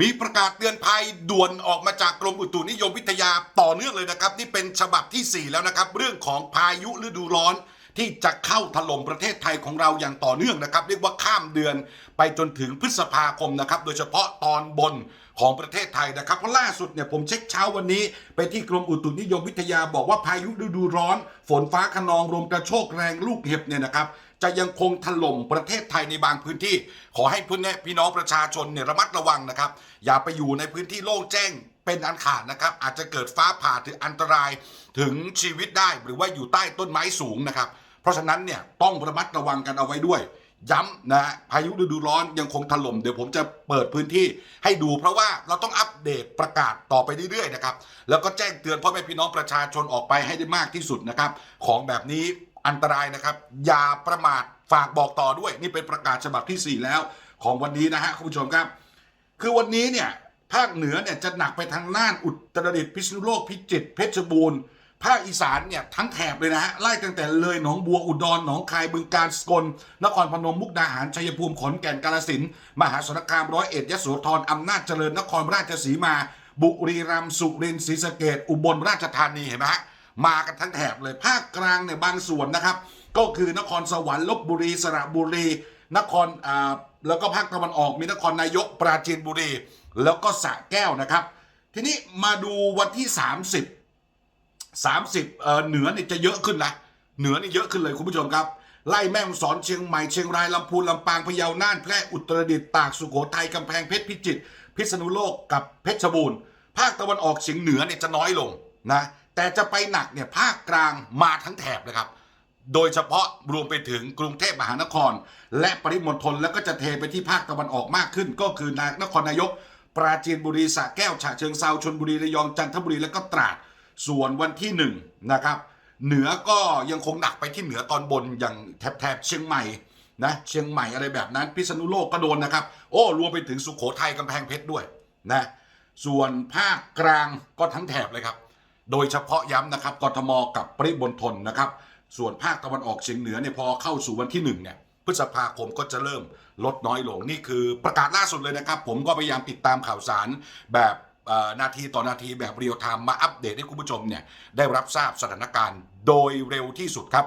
มีประกาศเตือนภัยด่วนออกมาจากกรมอุตุนิยมวิทยาต่อเนื่องเลยนะครับ นี่เป็นฉบับที่ 4 แล้วนะครับ เรื่องของพายุฤดูร้อน ที่จะเข้าถล่มประเทศไทยของเราอย่างต่อเนื่องนะครับ เรียกว่าข้ามเดือนไปจนถึงพฤษภาคมนะครับ โดยเฉพาะตอนบนของประเทศไทยนะครับ เพราะล่าสุดเนี่ยผมเช็คเช้าวันนี้ ไปที่กรมอุตุนิยมวิทยาบอกว่าพายุฤดูร้อน ฝนฟ้าขนองลมกระโชกแรงลูกเห็บเนี่ยนะครับ จะยังคงถล่มประเทศไทยในบางพื้นที่ ขอให้พื้นแน่พี่น้องประชาชนเนี่ยระมัดระวังนะครับ อย่าไปอยู่ในพื้นที่โล่งแจ้งเป็นอันขาดนะครับ อาจจะเกิดฟ้าผ่าถึงอันตรายถึงชีวิตได้หรือว่าอยู่ใต้ต้นไม้สูงนะครับ เพราะฉะนั้นเนี่ยต้องระมัดระวังกันเอาไว้ด้วย ย้ำนะฮะพายุฤดูร้อนยังคงถล่มเดี๋ยวผมจะเปิดพื้นที่ให้ดู เพราะว่าเราต้องอัปเดตประกาศต่อไปเรื่อยๆนะครับแล้วก็แจ้งเตือนพ่อแม่พี่น้องประชาชนออกไปให้ได้มากที่สุดนะครับ ของแบบนี้ อันตรายนะครับ อย่าประมาทฝากบอกต่อด้วย นี่เป็นประกาศฉบับที่ 4 แล้วของวันนี้นะฮะคุณผู้ชมครับ คือวันนี้เนี่ยภาคเหนือเนี่ยจะหนักไปทางน่านอุตรดิตถ์พิษณุโลกพิจิตรเพชรบูรณ์ภาคอีสานเนี่ยทั้งแถบเลยนะฮะไล่ตั้งแต่เลยหนองบัวอุดรหนองคายบึงกาฬสกลนครพนมมุกดาหารชัยภูมิขอนแก่นกาฬสินธุ์มหาสารคามร้อยเอ็ดยโสธรอำนาจเจริญนครราชสีมา บุรีรัมย์สุรินทร์ศรีสะเกดอุบลราชธานีเห็นไหมฮะ มากันทั้งแถบเลยภาคกลางเนี่ยบางส่วนนะครับ ก็คือนครสวรรค์ลบบุรีสระบุรี นครอ่าแล้วก็ภาคตะวันออกมีนครนายกปราจีนบุรี แล้วก็สระแก้วนะครับ ทีนี้มาดูวันที่ 30 30เอ่อเหนือเนี่ยจะเยอะขึ้นนะเหนือนี่เยอะขึ้นเลยคุณผู้ชมครับไล่แม่ฮ่องสอนเชียงใหม่เชียงรายลำพูนลำปางพะเยาน่านแพร่อุตรดิตถ์ตากสุโขทัยกำแพงเพชรพิจิตรพิษณุโลกกับเพชรบูรณ์ภาคตะวันออกเฉียงเหนือเนี่ยจะน้อยลงนะ แต่จะไปหนักเนี่ยภาคกลางมาทั้งแถบเลยครับ โดยเฉพาะรวมไปถึงกรุงเทพมหานคร และปริมณฑลแล้วก็จะเทไปที่ภาคตะวันออกมากขึ้น ก็คือนครนายก ปราจีนบุรีสระแก้วฉะเชิงเซาชนบุรีระยองจันทบุรีแล้วก็ตราดส่วนวันที่หนึ่งนะครับเหนือก็ยังคงหนักไปที่เหนือตอนบนอย่างแถบแถบเชียงใหม่นะเชียงใหม่อะไรแบบนั้น พิษณุโลกก็โดนนะครับ โอ้รวมไปถึงสุโขทัยกำแพงเพชรด้วยนะส่วนภาคกลางก็ทั้งแถบเลยครับ โดยเฉพาะย้ำนะครับกทมกับปริมณฑลนะครับ ส่วนภาคตะวันออกเฉียงเหนือเนี่ยพอเข้าสู่วันที่หนึ่งเนี่ยพฤษภาคมก็จะเริ่มลดน้อยลงนี่คือประกาศล่าสุดเลยนะครับ ผมก็พยายามติดตามข่าวสารแบบนาทีต่อนาทีแบบเรียลไทม์มาอัปเดตให้คุณผู้ชมเนี่ยได้รับทราบสถานการณ์โดยเร็วที่สุดครับ